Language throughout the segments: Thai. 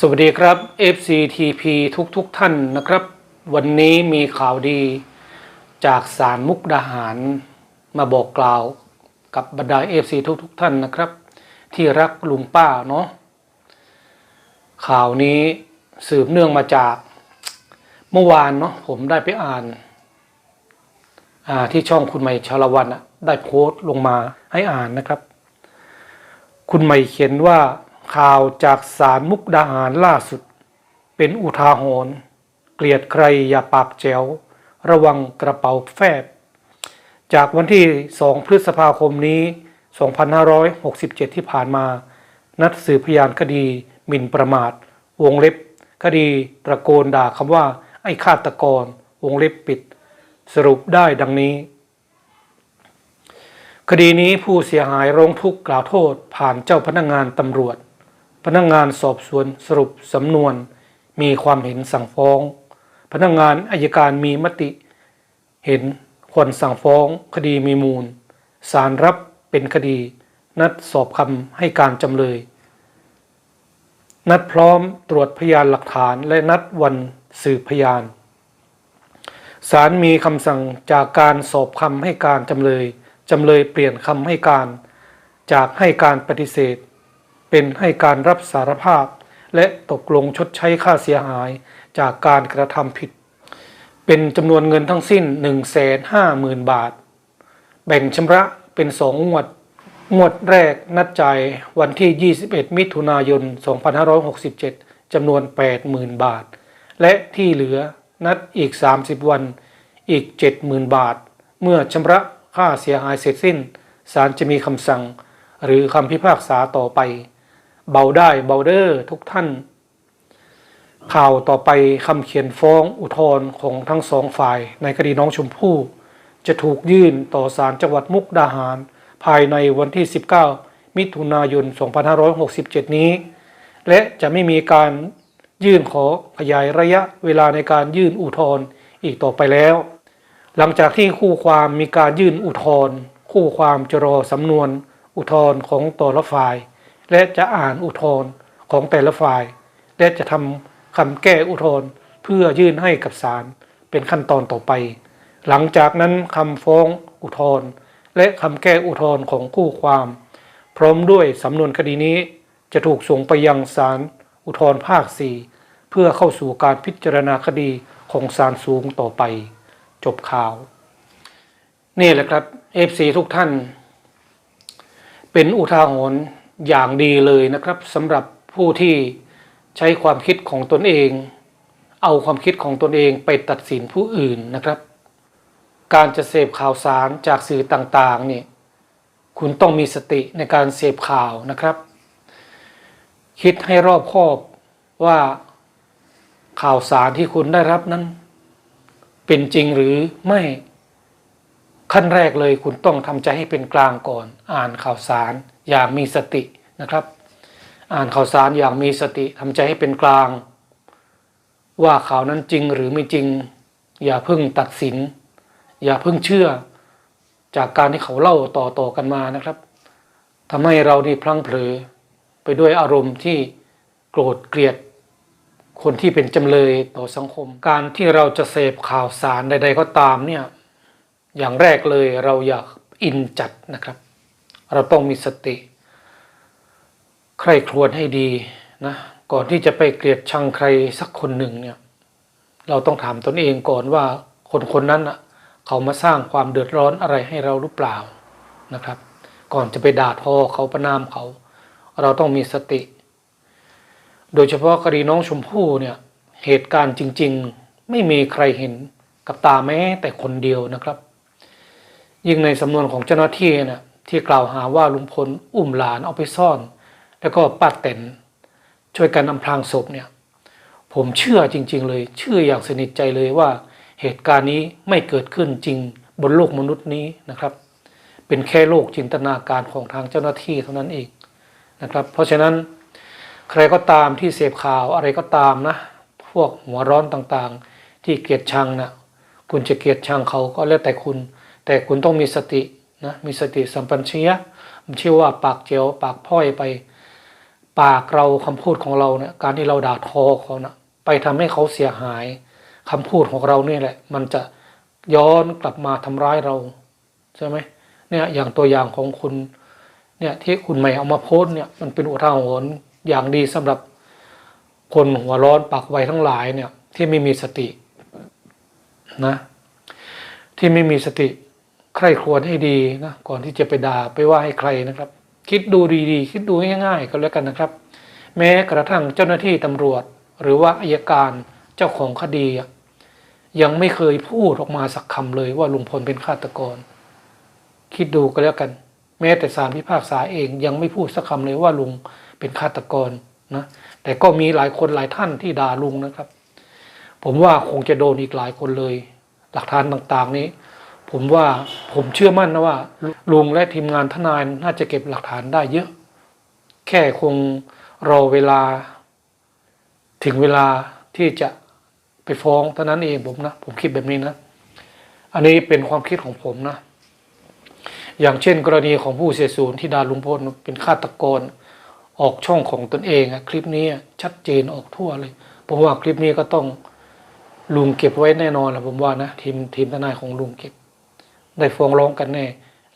สวัสดีครับ FCTP ทุกทุกๆท่านนะครับ วันนี้มีข่าวดี จากสารมุกดาหาร มาบอกกล่าวกับบรรดา FC ทุกทุกๆท่านนะครับ ที่รักลุงป้าเนาะข่าวนี้สืบเนื่องมาจากเมื่อวานเนาะผมได้ไปอ่านอ่าที่ช่องคุณใหม่ชาละวันอะได้โพสต์ลงมาให้อ่านนะครับ คุณใหม่เขียนว่า ข่าวจากสารมุกดาหารล่าสุด เป็นอุทาหรณ์เกลียดใครอย่าปากแจ๋ว ระวังกระเป๋าแฟบ จากวันที่ 2 พฤษภาคมนี้ 2567 ที่ผ่านมา นัดสืบพยานคดีหมิ่นประมาท วงเล็บ คดีตะโกนด่าคำว่า ไอ้ฆาตกร วงเล็บปิด สรุปได้ดังนี้ คดีนี้ผู้เสียหายร้องทุกข์กล่าวโทษผ่านเจ้าพนักงานตำรวจ พนักงานสอบสวนสรุปสำนวน มีความเห็นสั่งฟ้อง พนักงานอายการมีมติ เห็นควรสั่งฟ้อง คดีมีมูลศาลรับเป็นคดี นัดสอบคำให้การจำเลย นัดพร้อมตรวจพยานหลักฐานและนัดวันสืบพยานศาลมีคำสั่งจากการสอบคำให้การจำเลย จำเลยเปลี่ยนคำให้การ จากให้การปฏิเสธ เป็นให้การรับสารภาพ และตกลงชดใช้ค่าเสียหายจากการกระทำผิด เป็นจำนวนเงินทั้งสิ้น 150,000 บาท แบ่งชำระเป็นสองงวด งวดแรกนัดจ่ายวันที่ 21 มิถุนายน 2567 จำนวน 80,000 บาท และที่เหลือนัดอีก 30 วันอีก 70,000 บาท เมื่อชำระค่าเสียหายเสร็จสิ้นศาลจะมีคำสั่ง หรือคำพิพากษาต่อไป เบาได้เบาเดอร์ทุกท่าน ข่าวต่อไปคำเขียนฟ้องอุทธรณ์ของทั้งสองฝ่าย ในคดีน้องชมพู่ จะถูกยื่นต่อศาลจังหวัดมุกดาหาร ภายในวันที่ 19 มิถุนายน 2567 นี้ และจะไม่มีการยื่นขอขยายระยะเวลาในการยื่นอุทธรณ์อีกต่อไปแล้ว หลังจากที่คู่ความมีการยื่นอุทธรณ์คู่ความจะรอสำนวนอุทธรณ์ของแต่ละฝ่าย และจะอ่านอุทธรณ์ของแต่ละฝ่าย และจะทำคำแก้อุทธรณ์เพื่อยื่นให้กับศาลเป็นขั้นตอนต่อไป หลังจากนั้นคำฟ้องอุทธรณ์และคำแก้อุทธรณ์ของคู่ความ พร้อมด้วยสำนวนคดีนี้ จะถูกส่งไปยังศาลอุทธรภาค 4 เพื่อเข้าสู่การพิจารณาคดีของศาลสูงต่อไป จบข่าว นี่แหละครับ FC ทุกท่าน เป็นอุทาหรณ์ อย่างดีเลยนะครับสำหรับผู้ที่ใช้ความคิดของตนเอง เอาความคิดของตนเองไปตัดสินผู้อื่นนะครับ การจะเสพข่าวสารจากสื่อต่างๆนี่คุณต้องมีสติในการเสพข่าวนะครับ คิดให้รอบคอบว่าข่าวสารที่คุณได้รับนั้น เป็นจริงหรือไม่ขั้นแรกเลยคุณต้องทำใจให้เป็นกลางก่อน อ่านข่าวสาร อย่างมีสตินะครับ อ่านข่าวสารอย่างมีสติทำใจให้เป็นกลาง ว่าข่าวนั้นจริงหรือไม่จริง อย่าเพิ่งตัดสิน อย่าเพิ่งเชื่อ จากการที่เขาเล่าต่อๆกันมานะครับทำให้เรานี่พลั้งเผลอไปด้วยอารมณ์ที่โกรธเกลียด คนที่เป็นจำเลยต่อสังคม การที่เราจะเสพข่าวสารใด ๆ ก็ตามเนี่ยอย่างแรกเลยเราอยากอินจัดนะครับ เราต้องมีสติ ใครครวญให้ดีนะก่อนที่จะไปเกลียดชังใครสักคนหนึ่งเนี่ย เราต้องถามตนเองก่อนว่าคนคนนั้นอะเขามาสร้างความเดือดร้อนอะไรให้เราหรือเปล่านะครับ ก่อนจะไปด่าทอเขาประนามเขา เราต้องมีสติ โดยเฉพาะคดีน้องชมพู่เนี่ยเหตุการณ์จริง ๆ ไม่มีใครเห็นกับตาแม้แต่คนเดียวนะครับ ยิ่งในสำนวนของเจ้าหน้าที่เนี่ย ที่กล่าวหาว่าลุงพลอุ้มหลานเอาไปซ่อน แล้วก็ป้าแตนช่วยกันอำพรางศพเนี่ย ผมเชื่อจริง ๆ เลย เชื่ออย่างสนิทใจเลยว่า เหตุการณ์นี้ไม่เกิดขึ้นจริงบนโลกมนุษย์นี้นะครับ เป็นแค่โลกจินตนาการของทางเจ้าหน้าที่เท่านั้นเองนะครับ เพราะฉะนั้นใครก็ตามที่เสพข่าวอะไรก็ตามนะ พวกหัวร้อนต่างๆ ที่เกลียดชังนะคุณจะเกลียดชังเขาก็แล้วแต่คุณ แต่คุณต้องมีสติ นะมีสติสัมปชัญญะผมเชื่อว่าปากเจียวปากพ้อยไป ปากเราคำพูดของเราเนี่ยการที่เราด่าทอเขานะไปทำให้เขาเสียหายคำพูดของเราเนี่ยแหละ มันจะย้อนกลับมาทำร้ายเราใช่ไหมเนี่ยอย่างตัวอย่างของคุณเนี่ยที่คุณใหม่เอามาโพสเนี่ยมันเป็นอุทาหรณ์อย่างดีสำหรับคนหัวร้อนปากไวทั้งหลายเนี่ยที่ไม่มีสตินะที่ไม่มีสติ ใครควรให้ดีนะก่อนที่จะไปด่าไปว่าให้ใครนะครับ คิดดูดีๆ คิดดูง่ายๆก็แล้วกันนะครับ แม้กระทั่งเจ้าหน้าที่ตำรวจ หรือว่าอายการเจ้าของคดี ยังไม่เคยพูดออกมาสักคำเลยว่าลุงพลเป็นฆาตกร คิดดูก็แล้วกัน แม้แต่ศาลพิพากษาเองยังไม่พูดสักคำเลยว่าลุงเป็นฆาตกรนะแต่ก็มีหลายคนหลายท่านที่ด่าลุงนะครับ ผมว่าคงจะโดนอีกหลายคนเลย หลักฐานต่างๆนี้ ผมว่าผมเชื่อมั่นนะว่าลุงและทีมงานทนายน่าจะเก็บหลักฐานได้เยอะ แค่คงรอเวลา ถึงเวลาที่จะไปฟ้องเท่านั้นเองผมนะ ผมคิดแบบนี้นะ อันนี้เป็นความคิดของผมนะ อย่างเช่น กรณีของผู้เสียสูญที่ดาลุงพลเป็นฆาตกร ออกช่องของตนเองคลิปนี้ชัดเจนออกทั่วเลยผมว่าคลิปนี้ก็ต้องลุงเก็บไว้แน่นอนแหละผมว่านะทีมทีมทนายของลุงเก็บ ได้ฟ้องร้องกันแน่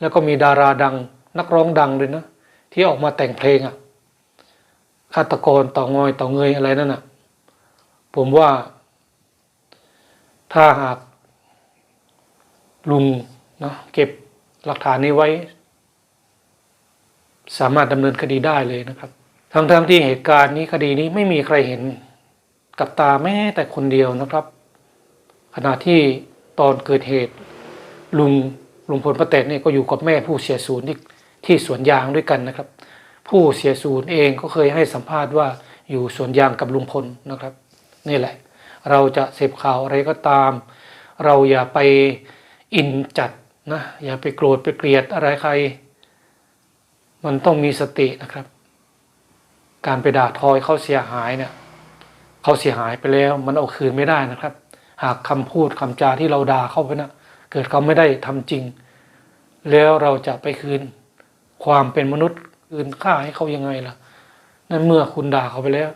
แล้วก็มีดาราดัง นักร้องดังเลยนะ ที่ออกมาแต่งเพลงอะฆาตกรต่องอยต่อเงยอะไรนั่นอะ ผมว่า ถ้าหากลุงเนาะเก็บหลักฐานนี้ไว้ สามารถดำเนินคดีได้เลยนะครับทั้งๆทที่เหตุการณ์นี้คดีนี้ไม่มีใครเห็นกับตาแม้แต่คนเดียวนะครับ ขณะที่ตอนเกิดเหตุ ลุงลุงพลป้าแตนเนี่ยก็อยู่กับแม่ผู้เสียสูญที่ที่สวนยางด้วยกันนะครับ ผู้เสียสูญเองก็เคยให้สัมภาษณ์ว่าอยู่สวนยางกับลุงพลนะครับ นี่แหละ เราจะเสพข่าวอะไรก็ตาม เราอย่าไปอินจัดนะอย่าไปโกรธไปเกลียดอะไรใคร มันต้องมีสตินะครับ การไปด่าทอยเขาเสียหายเนี่ยเขาเสียหายไปแล้ว มันเอาคืนไม่ได้นะครับ หากคำพูดคำจาที่เราด่าเข้าไปนะ เกิดเขาไม่ได้ทำจริง แล้วเราจะไปคืนความเป็นมนุษย์คืนค่าให้เขายังไงล่ะ นั่นเมื่อคุณด่าเขาไปแล้ว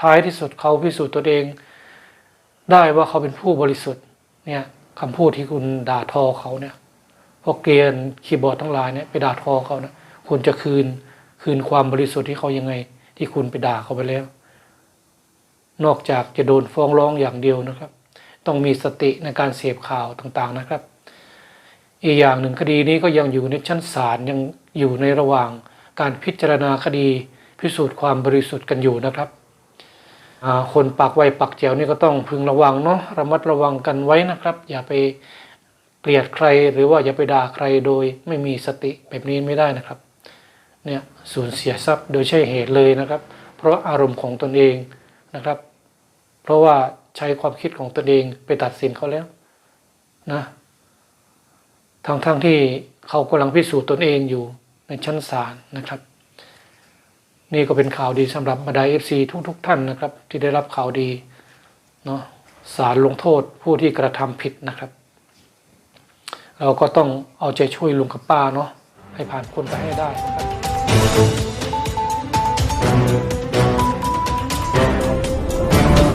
ท้ายที่สุดเขาพิสูจน์ตัวเอง ได้ว่าเขาเป็นผู้บริสุทธิ์เนี่ยคำพูดที่คุณด่าทอเขาเนี่ยพวกเกรียนคีย์บอร์ดทั้งหลายเนี่ยไปด่าทอเขานะคุณจะคืนคืนความบริสุทธิ์ที่เขายังไง ที่คุณไปด่าเขาไปแล้ว นอกจากจะโดนฟ้องร้องอย่างเดียวนะครับ ต้องมีสติในการเสพข่าวต่างๆนะครับ อีกอย่างหนึ่งคดีนี้ก็ยังอยู่ในชั้นศาลยังอยู่ในระหว่างการพิจารณาคดีพิสูจน์ความบริสุทธิ์กันอยู่นะครับ คนปากไวปากแจ๋วนี่ก็ต้องพึงระวังเนาะระมัดระวังกันไว้นะครับ อย่าไปเกลียดใครหรือว่าอย่าไปด่าใครโดยไม่มีสติแบบนี้ไม่ได้นะครับเนี่ยสูญเสียทรัพย์โดยใช่เหตุเลยนะครับ เพราะอารมณ์ของตนเองนะครับ เพราะว่า ใช้ความคิดของตนเองไปตัดสินเขาแล้วนะทั้งๆทที่เขากำลังพิสูจน์ตนเองอยู่ในชั้นศาลนะครับ นี่ก็เป็นข่าวดีสำหรับบรรดาเอฟซีทุกๆ ท่านนะครับ ที่ได้รับข่าวดีเนาะศาลลงโทษผู้ที่กระทำผิดนะครับ เราก็ต้องเอาใจช่วยลุงกับป้าเนาะให้ผ่านพ้นไปให้ได้นะครับ